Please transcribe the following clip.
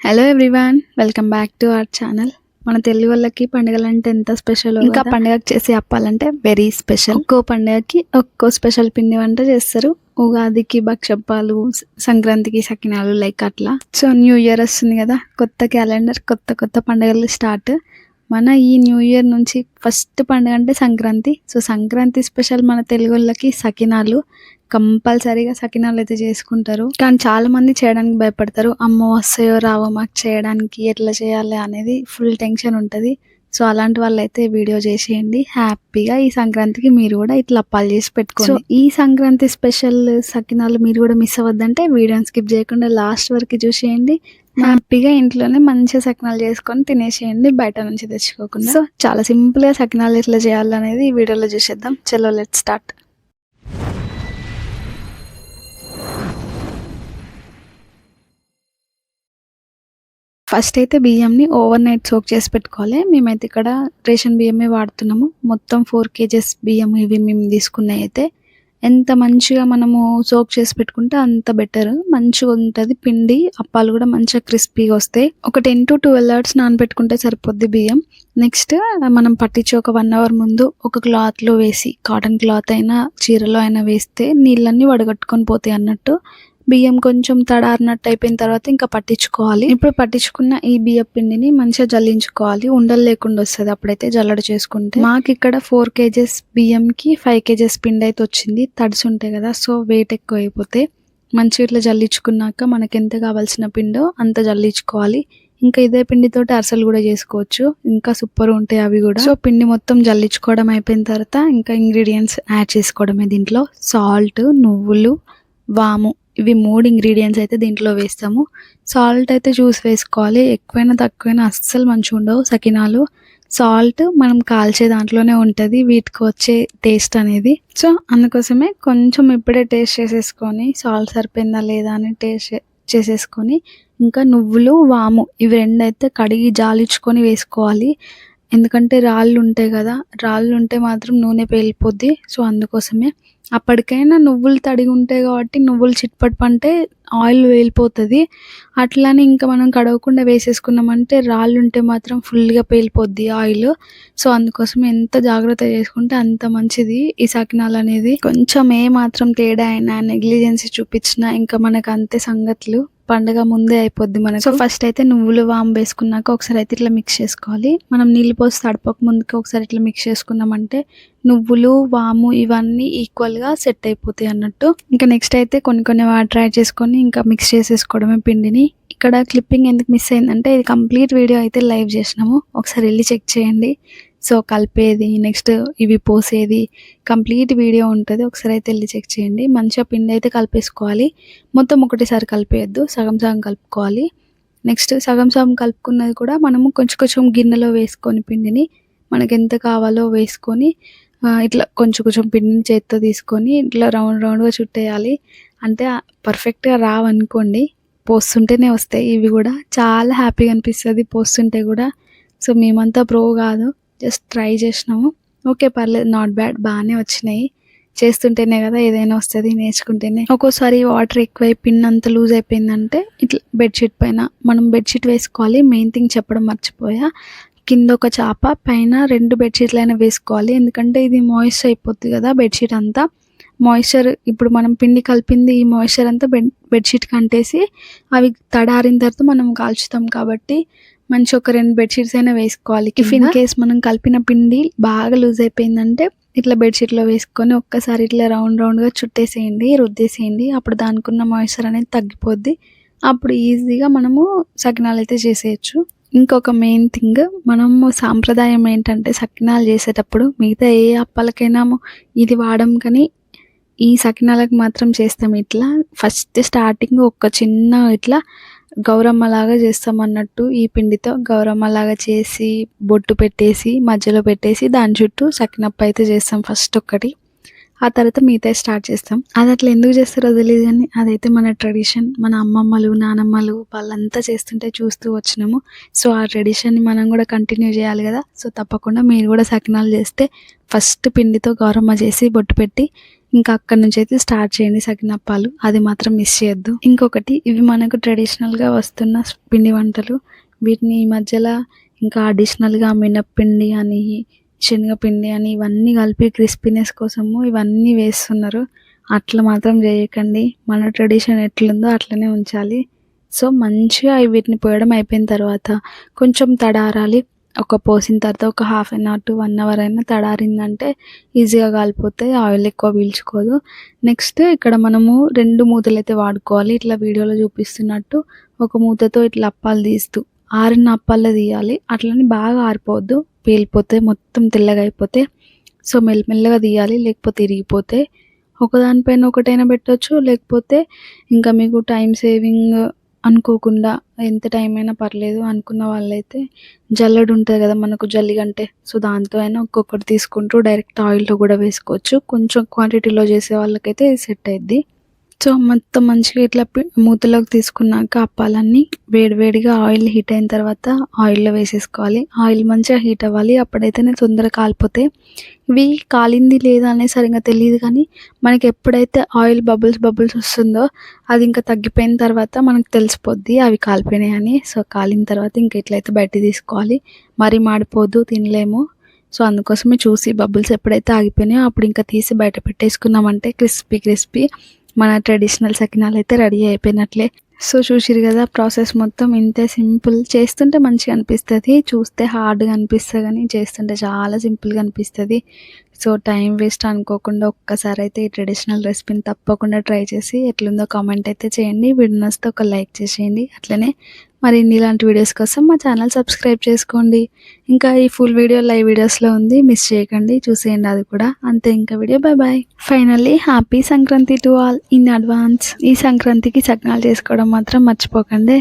Hello everyone welcome back to our channel మన తెలుగు వాళ్ళకి పండుగలు అంటే ఎంత స్పెషల్ ఇంకా పండుగకి చేసి అప్పాలంటే వెరీ స్పెషల్ ఒక్కో పండుగకి ఒక్కో స్పెషల్ పిండి వంట చేస్తారు. ఉగాదికి భక్షప్పాలు సంక్రాంతికి సకినాలు లైక్ అట్లా. సో న్యూ ఇయర్ వస్తుంది కదా? కొత్త క్యాలెండర్ కొత్త కొత్త పండుగలు స్టార్ట్ మన ఈ న్యూ ఇయర్ నుంచి ఫస్ట్ పండుగ అంటే సంక్రాంతి. సో సంక్రాంతి స్పెషల్ మన తెలుగు వాళ్ళకి సకినాలు. కంపల్సరీగా సకినాలు అయితే చేసుకుంటారు. కానీ చాలా మంది చేయడానికి భయపడతారు. అమ్మో వస్తాయో రావో మాకు చేయడానికి ఎట్లా చేయాలి అనేది ఫుల్ టెన్షన్ ఉంటుంది. సో అలాంటి వాళ్ళైతే వీడియో చేసేయండి. హ్యాపీగా ఈ సంక్రాంతికి మీరు కూడా ఇట్లా అప్పాలు చేసి పెట్టుకోండి. సో ఈ సంక్రాంతి స్పెషల్ సకినాలు మీరు కూడా మిస్ అవ్వద్దంటే వీడియోని స్కిప్ చేయకుండా లాస్ట్ వరకు చూసేయండి. హ్యాపీగా ఇంట్లోనే మంచిగా సకినాలు చేసుకొని తినేసేయండి బయట నుంచి తెచ్చుకోకుండా. సో చాలా సింపుల్గా సకినాలు ఎట్లా చేయాలనేది ఈ వీడియోలో చూసేద్దాం. చలో లెట్ స్టార్ట్ ఫస్ట్ అయితే బియ్యంని ఓవర్ నైట్ సోక్ చేసి పెట్టుకోవాలి. మేమైతే ఇక్కడ రేషన్ బియ్యమే వాడుతున్నాము. మొత్తం ఫోర్ కేజెస్ బియ్యం ఇవి మేము తీసుకున్నాయి అయితే. ఎంత మంచిగా మనము సోక్ చేసి పెట్టుకుంటే అంత బెటర్ మంచిగా ఉంటుంది పిండి అప్పాలు కూడా మంచిగా క్రిస్పీగా వస్తాయి. ఒక టెన్ టు ట్వెల్వ్ అవర్స్ నానబెట్టుకుంటే సరిపోద్ది బియ్యం. నెక్స్ట్ మనం పట్టించి ఒక వన్ అవర్ ముందు ఒక క్లాత్లో వేసి కాటన్ క్లాత్ అయినా చీరలో అయినా వేస్తే నీళ్ళన్నీ వడగట్టుకొని పోతాయి అన్నట్టు. బియ్యం కొంచెం తడారినట్టు అయిపోయిన తర్వాత ఇంకా పట్టించుకోవాలి. ఇప్పుడు పట్టించుకున్న ఈ బియ్యం పిండిని మంచిగా జల్లించుకోవాలి. ఉండలు లేకుండా వస్తుంది అప్పుడైతే జల్లడ చేసుకుంటే. మాకు ఇక్కడ ఫోర్ కేజెస్ బియ్యంకి ఫైవ్ కేజెస్ పిండి అయితే వచ్చింది. తడిసి ఉంటాయి కదా సో వెయిట్ ఎక్కువ అయిపోతే మంచిగా ఇట్లా జల్లించుకున్నాక మనకి ఎంత కావాల్సిన పిండో అంత జల్లించుకోవాలి. ఇంకా ఇదే పిండితోటి అరసలు కూడా చేసుకోవచ్చు. ఇంకా సూపర్ ఉంటాయి అవి కూడా. సో పిండి మొత్తం జల్లించుకోవడం అయిపోయిన తర్వాత ఇంకా ఇంగ్రీడియంట్స్ యాడ్ చేసుకోవడమే దీంట్లో. సాల్ట్ నువ్వులు వాము ఇవి మూడు ఇంగ్రీడియంట్స్ అయితే దీంట్లో వేస్తాము. సాల్ట్ అయితే చూసి వేసుకోవాలి. ఎక్కువైనా తక్కువైనా అస్సలు మంచిగా ఉండవు సకినాలు. సాల్ట్ మనం కాల్చే దాంట్లోనే ఉంటుంది. వీటికి వచ్చే టేస్ట్ అనేది. సో అందుకోసమే కొంచెం ఇప్పుడే టేస్ట్ చేసేసుకొని సాల్ట్ సరిపోయిందా లేదా అని టేస్ట్ చేసేసుకొని ఇంకా నువ్వులు వాము ఇవి రెండు అయితే కడిగి జాలించుకొని వేసుకోవాలి. ఎందుకంటే రాళ్ళు ఉంటాయి కదా రాళ్ళు ఉంటే మాత్రం నూనె పేలిపోద్ది. సో అందుకోసమే అప్పటికైనా నువ్వులు తడి ఉంటాయి కాబట్టి నువ్వులు చిట్పట్ పంటే ఆయిల్ వేలిపోతుంది. అట్లానే ఇంకా మనం కడగకుండా వేసేసుకున్నామంటే రాళ్ళు ఉంటే మాత్రం ఫుల్గా పేలిపోద్ది ఆయిల్. సో అందుకోసం ఎంత జాగ్రత్త చేసుకుంటే అంత మంచిది ఈ సకినాలు అనేది. కొంచెం ఏ మాత్రం తేడా అయినా నెగ్లిజెన్సీ చూపించినా ఇంకా మనకు అంతే సంగతులు. పండగ ముందే అయిపోద్ది మనకు. సో ఫస్ట్ అయితే నువ్వులు వామ్ వేసుకున్నాక ఒకసారి అయితే ఇట్లా మిక్స్ చేసుకోవాలి. మనం నీళ్ళు పోసి తడపక ముందుకి ఒకసారి ఇట్లా మిక్స్ చేసుకున్నామంటే నువ్వులు వాము ఇవన్నీ ఈక్వల్గా సెట్ అయిపోతాయి అన్నట్టు. ఇంకా నెక్స్ట్ అయితే కొన్ని కొన్ని వాటర్ యాడ్ చేసుకొని ఇంకా మిక్స్ చేసేసుకోవడమే పిండిని. ఇక్కడ క్లిప్పింగ్ ఎందుకు మిస్ అయిందంటే ఇది కంప్లీట్ వీడియో అయితే లైవ్ చేసినాము. ఒకసారి వెళ్ళి చెక్ చేయండి. సో కలిపేది నెక్స్ట్ ఇవి పోసేది కంప్లీట్ వీడియో ఉంటుంది. ఒకసారి అయితే వెళ్ళి చెక్ చేయండి. మంచిగా పిండి అయితే కలిపేసుకోవాలి. మొత్తం ఒకటేసారి కలిపేయద్దు. సగం సగం కలుపుకోవాలి. నెక్స్ట్ సగం సగం కలుపుకున్నది కూడా మనము కొంచెం కొంచెం గిన్నెలో వేసుకొని పిండిని మనకు ఎంత కావాలో వేసుకొని ఇట్లా కొంచెం కొంచెం పిండిని చేత్తో తీసుకొని ఇట్లా రౌండ్ రౌండ్గా చుట్టేయాలి. అంటే పర్ఫెక్ట్గా రావనుకోండి పోస్తుంటేనే వస్తాయి. ఇవి కూడా చాలా హ్యాపీగా అనిపిస్తుంది పోస్తుంటే కూడా. సో మేమంతా ప్రో కాదు. జస్ట్ ట్రై చేసినాము. ఓకే పర్లేదు నాట్ బ్యాడ్ బాగానే వచ్చినాయి. చేస్తుంటేనే కదా ఏదైనా వస్తుంది నేర్చుకుంటేనే. ఒక్కోసారి వాటర్ ఎక్కువై పిన్ అంత లూజ్ అయిపోయిందంటే ఇట్లా బెడ్షీట్ పైన మనం బెడ్షీట్ వేసుకోవాలి. మెయిన్ థింగ్ చెప్పడం మర్చిపోయా. కింద ఒక చాప పైన రెండు బెడ్షీట్లు అయినా వేసుకోవాలి. ఎందుకంటే ఇది మాయిశ్చర్ అయిపోతుంది కదా బెడ్షీట్ అంతా. మాయిశ్చర్ ఇప్పుడు మనం పిండి కలిపింది ఈ మాయిశ్చర్ అంతా బెడ్ బెడ్షీట్కి అంటేసి అవి తడారిన తర్వాత మనం కాల్చుతాం కాబట్టి మంచి ఒక రెండు బెడ్షీట్స్ అయినా వేసుకోవాలి. ఇఫ్ ఇన్ కేస్ మనం కలిపిన పిండి బాగా లూజ్ అయిపోయిందంటే ఇట్లా బెడ్షీట్లో వేసుకొని ఒక్కసారి ఇట్లా రౌండ్ రౌండ్గా చుట్టేసేయండి రుద్దేసేయండి. అప్పుడు దానికి ఉన్న మాయిశ్చర్ అనేది తగ్గిపోద్ది. అప్పుడు ఈజీగా మనము సకినాలు అయితే చేసేయచ్చు. ఇంకొక మెయిన్ థింగ్ మనము సాంప్రదాయం ఏంటంటే సకినాలు చేసేటప్పుడు మిగతా ఏ అప్పాలకైనా ఇది వాడడం కానీ ఈ సకినాలకు మాత్రం చేస్తాం. ఇట్లా ఫస్ట్ స్టార్టింగ్ ఒక చిన్న ఇట్లా గౌరమ్మలాగా చేస్తామన్నట్టు చేస్తాం అన్నట్టు ఈ పిండితో గౌరమ్మలాగా చేసి బొట్టు పెట్టేసి మధ్యలో పెట్టేసి దాని చుట్టూ సకినప్ప అయితే చేస్తాం ఫస్ట్ ఒక్కటి. ఆ తర్వాత మిగతా స్టార్ట్ చేస్తాం. అది అట్లా ఎందుకు చేస్తారో తెలియదు కానీ అదైతే మన ట్రెడిషన్ మన అమ్మమ్మలు నానమ్మలు వాళ్ళంతా చేస్తుంటే చూస్తూ వచ్చినాము. సో ఆ ట్రెడిషన్ని మనం కూడా కంటిన్యూ చేయాలి కదా. సో తప్పకుండా మీరు కూడా సకినాలు చేస్తే ఫస్ట్ పిండితో గౌరమ్మ చేసి బొట్టు పెట్టి ఇంకా అక్కడ నుంచి అయితే స్టార్ట్ చేయండి సకినప్పాలు. అది మాత్రం మిస్ చేయొద్దు. ఇంకొకటి ఇవి మనకు ట్రెడిషనల్గా వస్తున్న పిండి వంటలు. వీటిని ఈ మధ్యలో ఇంకా అడిషనల్గా మినప్పిండి అని శనగపిండి అని ఇవన్నీ కలిపి క్రిస్పీనెస్ కోసము ఇవన్నీ వేస్తున్నారు. అట్లా మాత్రం చేయకండి. మన ట్రెడిషన్ ఎట్లుందో అట్లనే ఉంచాలి. సో మంచిగా వీటిని పోయడం అయిపోయిన తర్వాత కొంచెం తడారాలి. ఒక పోసిన తర్వాత ఒక half an hour to one hour అయినా తడారిందంటే ఈజీగా కాలిపోతే ఆయిల్ ఎక్కువ పీల్చుకోదు. నెక్స్ట్ ఇక్కడ మనము రెండు మూతలు అయితే వాడుకోవాలి. ఇట్లా వీడియోలో చూపిస్తున్నట్టు ఒక మూతతో ఇట్లా అప్పాలు తీస్తూ ఆరిన అప్పాల్లో తీయాలి. అట్లని బాగా ఆరిపోవద్దు పేలిపోతే మొత్తం తెల్లగా అయిపోతే. సో మెల్లమెల్లగా తీయాలి లేకపోతే ఇరిగిపోతే. ఒకదానిపైన ఒకటైనా పెట్టవచ్చు లేకపోతే ఇంకా మీకు టైం సేవింగ్ అనుకోకుండా ఎంత టైం అయినా పర్లేదు అనుకున్న వాళ్ళైతే జల్లెడ ఉంటుంది కదా మనకు జల్లిగంటే సో దాంతో అయినా ఒక్కొక్కటి తీసుకుంటూ డైరెక్ట్ ఆయిల్లో కూడా వేసుకోవచ్చు. కొంచెం క్వాంటిటీలో చేసే వాళ్ళకైతే ఇది సెట్ అయ్యిద్ది సో మొత్తం మంచిగా ఇట్లా మూతలోకి తీసుకున్నాక అప్పాలన్నీ వేడివేడిగా ఆయిల్ హీట్ అయిన తర్వాత ఆయిల్లో వేసేసుకోవాలి. ఆయిల్ మంచిగా హీట్ అవ్వాలి. అప్పుడైతేనే తొందరగా కాలిపోతే. ఇవి కాలింది లేదా అనేది సరిగ్గా తెలియదు కానీ మనకి ఎప్పుడైతే ఆయిల్ బబుల్స్ బబుల్స్ వస్తుందో అది ఇంకా తగ్గిపోయిన తర్వాత మనకు తెలిసిపోద్ది అవి కాలిపోయినాయి అని సో కాలిన తర్వాత ఇంకా ఇట్లయితే బయట తీసుకోవాలి. మరీ మాడిపోదు తినలేము. సో అందుకోసమే చూసి బబుల్స్ ఎప్పుడైతే ఆగిపోయినాయో అప్పుడు ఇంకా తీసి బయట పెట్టేసుకున్నామంటే క్రిస్పీ క్రిస్పీ మన ట్రెడిషనల్ సకినాలు అయితే రెడీ అయిపోయినట్లే. సో చూసిరు కదా ప్రాసెస్ మొత్తం ఇంతే సింపుల్ చేస్తుంటే మంచిగా అనిపిస్తుంది చూస్తే హార్డ్గా అనిపిస్తుంది కానీ చేస్తుంటే చాలా సింపుల్గా అనిపిస్తుంది. సో టైం వేస్ట్ అనుకోకుండా ఒక్కసారి అయితే ఈ ట్రెడిషనల్ రెసిపీని తప్పకుండా ట్రై చేసి ఎట్లుందో కామెంట్ అయితే చేయండి. వీడియో ఒక లైక్ చేసేయండి. అట్లనే మరి ఇలాంటి వీడియోస్ కోసం మా ఛానల్ సబ్స్క్రైబ్ చేసుకోండి. ఇంకా ఈ ఫుల్ వీడియో లైవ్ వీడియోస్లో ఉంది. మిస్ చేయకండి. చూసేయండి అది కూడా. అంతే ఇంకా video bye bye finally happy Sankranti to all in advance ఈ సంక్రాంతికి సగ్నాలు చేసుకోవడం మాత్రం మర్చిపోకండి.